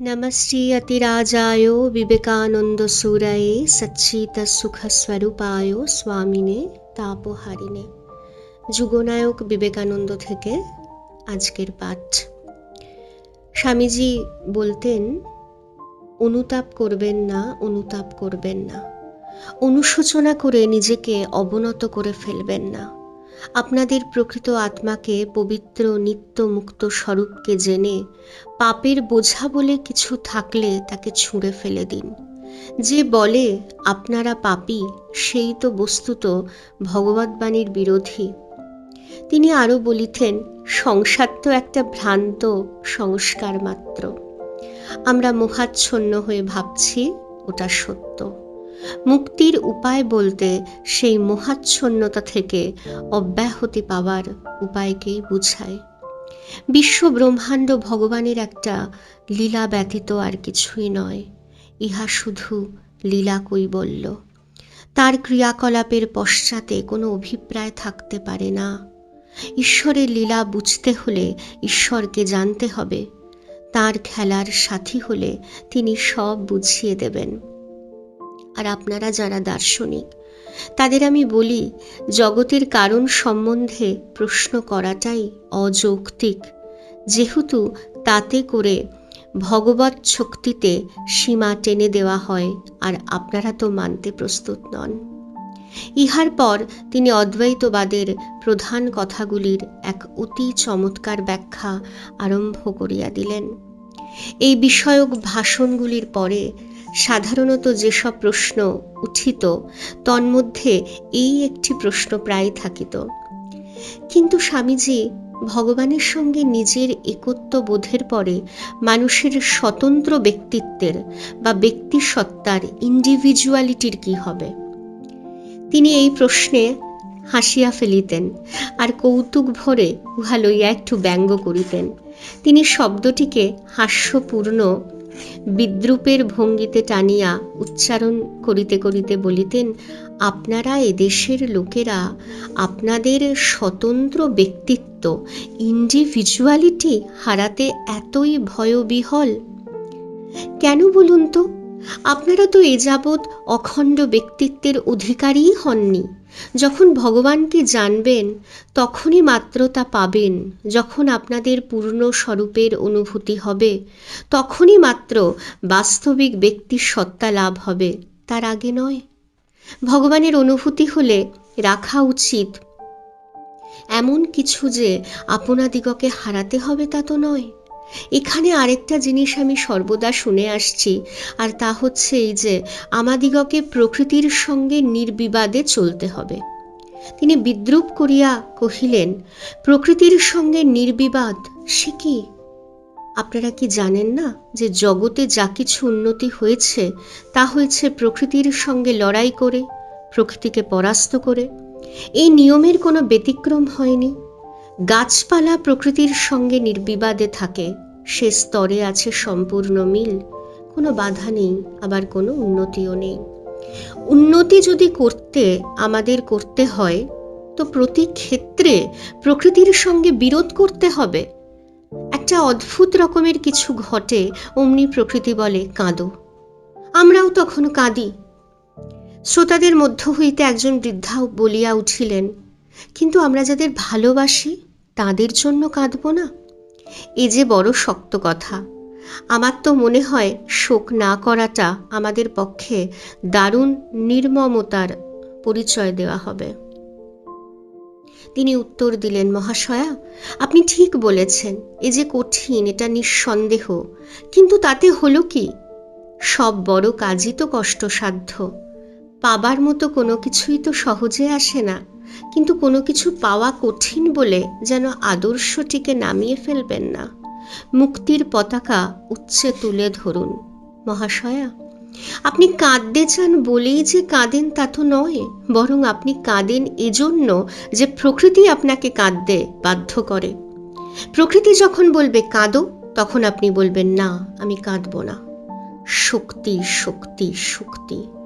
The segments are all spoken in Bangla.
नमस्ते अतिराजाय विवेकानन्दसूरये সচ্চিতসুখস্বরূপায় স্বামিনে তাপহারিণে যুগনায়ক বিবেকানন্দ থেকে আজকের পাঠ স্বামীজি বলতেন অনুতাপ করবেন না অনুতাপ করবেন না অনুশোচনা করে নিজেকে অবনত করে ফেলবেন না আপনাদের প্রকৃত আত্মাকে পবিত্র, নিত্য মুক্ত স্বরূপকে জেনে পাপের বোঝা বলে কিছু থাকলে তাকে ছুঁড়ে ফেলে দিন। যে বলে, আপনারা পাপী সেই তো বস্তুত ভগবদ্বাণীর বিরোধী। তিনি আরও বলিতেন, সংসার তো একটা ভ্রান্ত সংস্কার মাত্র আমরা মোহাচ্ছন্ন হয়ে ভাবছি, ওটা সত্য। মুক্তির উপায় বলতে সেই মহাচ্ছন্নতা থেকে অব্যাহতি পাওয়ার উপায়কেই বুঝায়। বিশ্ব ব্রহ্মাণ্ড ভগবানের একটা লীলা ব্যতীত আর কিছুই নয়, ইহা শুধু লীলা কৈবল্য। তার ক্রিয়াকলাপের পশ্চাতে কোনো অভিপ্রায় থাকতে পারে না। ঈশ্বরের লীলা বুঝতে হলে ঈশ্বরকে জানতে হবে, তার খেলার সাথী হলে তিনি সব বুঝিয়ে দেবেন। আর আপনারা যারা দার্শনিক, তাদের আমি বলি, জগতের কারণ সম্বন্ধে প্রশ্ন করাটাই অযৌক্তিক। যেহেতু তাতে করে ভগবত শক্তিতে সীমা টেনে দেওয়া হয় আর আপনারা তো মানতে প্রস্তুত নন। ইহার পর তিনি অদ্বৈতবাদের প্রধান কথাগুলির এক অতি চমৎকার ব্যাখ্যা আরম্ভ করিয়া দিলেন। এই বিষয়ক ভাষণগুলির পরে সাধারণত যেসব প্রশ্ন উঠিত তন্মধ্যে এই একটি প্রশ্ন প্রায় থাকিত। কিন্তু স্বামীজি ভগবানের সঙ্গে নিজের একত্ব বোধের পরে মানুষের স্বতন্ত্র ব্যক্তিত্বের বা ব্যক্তিসত্তার ইন্ডিভিজুয়ালিটির কি হবে? তিনি এই প্রশ্নে হাসিয়া ফেলিতেন আর কৌতুক ভরে উহা লইয়া একটু ব্যঙ্গ করিতেন। তিনি শব্দটিকে হাস্যপূর্ণ বিদ্রুপের ভঙ্গিতে টানিয়া উচ্চারণ করিতে করিতে বলিতেন, আপনারা এদেশের লোকেরা, আপনাদের স্বতন্ত্র ব্যক্তিত্ব ইন্ডিভিজুয়ালিটি হারাতে এতই ভয়বিহল। কেন বলুন তো? আপনারা তো এ যাবৎ অখণ্ড ব্যক্তিত্বের অধিকারীই হননি। যখন ভগবানকে জানবেন, তখনই মাত্র তা পাবেন। যখন আপনাদের পূর্ণ স্বরূপের অনুভূতি হবে, তখনই মাত্র বাস্তবিক ব্যক্তির সত্তা লাভ হবে। তার আগে নয়, ভগবানের অনুভূতি হলে রাখা উচিত। এমন কিছু যে আপনাদিগকে হারাতে হবে তা তো নয়। এখানে আরেকটা জিনিস আমি সর্বদা শুনে আসছি, আর তা হচ্ছে এই যে আমাদিগকে প্রকৃতির সঙ্গে নির্বিবাদে চলতে হবে। তিনি বিদ্রুপ করিয়া কহিলেন, প্রকৃতির সঙ্গে নির্বিবাদ, সে কি? আপনারা কি জানেন না যে জগতে যা কিছু উন্নতি হয়েছে, তা হয়েছে প্রকৃতির সঙ্গে লড়াই করে, প্রকৃতিকে পরাস্ত করে? এই নিয়মের কোনো ব্যতিক্রম হয়নি? গাছপালা প্রকৃতির সঙ্গে নির্বিবাদে থাকে, সে স্তরে আছে সম্পূর্ণ মিল, কোনো বাধা নেই, আবার কোনো উন্নতিও নেই। উন্নতি যদি করতে, আমাদের করতে হয়, তো প্রতি ক্ষেত্রে প্রকৃতির সঙ্গে বিরোধ করতে হবে। একটা অদ্ভুত রকমের কিছু ঘটে, অমনি প্রকৃতি বলে, কাঁদো। আমরাও তখন কাঁদি। শ্রোতাদের মধ্য হইতে একজন বৃদ্ধা বলিয়া উঠিলেন কিন্তু আমরা যাদের ভালোবাসি, তাদের জন্য কাঁদব না? এ যে বড় শক্ত কথা। আমার তো মনে হয় শোক না করাটা আমাদের পক্ষে দারুণ নির্মমতার পরিচয় দেওয়া হবে। তিনি উত্তর দিলেন, মহাশয়া, আপনি ঠিক বলেছেন, এ যে কঠিন, এটা নিঃসন্দেহ। কিন্তু তাতে হলো কি? সব বড় কাজই তো কষ্টসাধ্য। পাবার মতো কোনো কিছুই তো সহজে আসে না। কিন্তু কোনো কিছু পাওয়া কঠিন বলে যেন আদর্শটিকে নামিয়ে ফেলবেন না। মুক্তির পতাকা উচ্চে তুলে ধরুন, মহাশয়া। আপনি কাঁদতে চান বলেই যে কাঁদেন তা তো নয়, বরং আপনি কাঁদেন এজন্য যে প্রকৃতি আপনাকে কাঁদতে বাধ্য করে। প্রকৃতি যখন বলবে কাঁদো, তখন আপনি বলবেন, না, আমি কাঁদব না। শক্তি শক্তি শক্তি।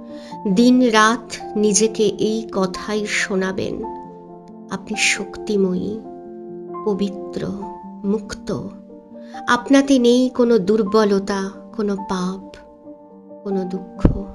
দিন রাত নিজেকে এই কথাই শোনাবেন। আপনি শক্তিময়ী, পবিত্র, মুক্ত। আপনাতে নেই কোনো দুর্বলতা, কোনো পাপ, কোনো দুঃখ।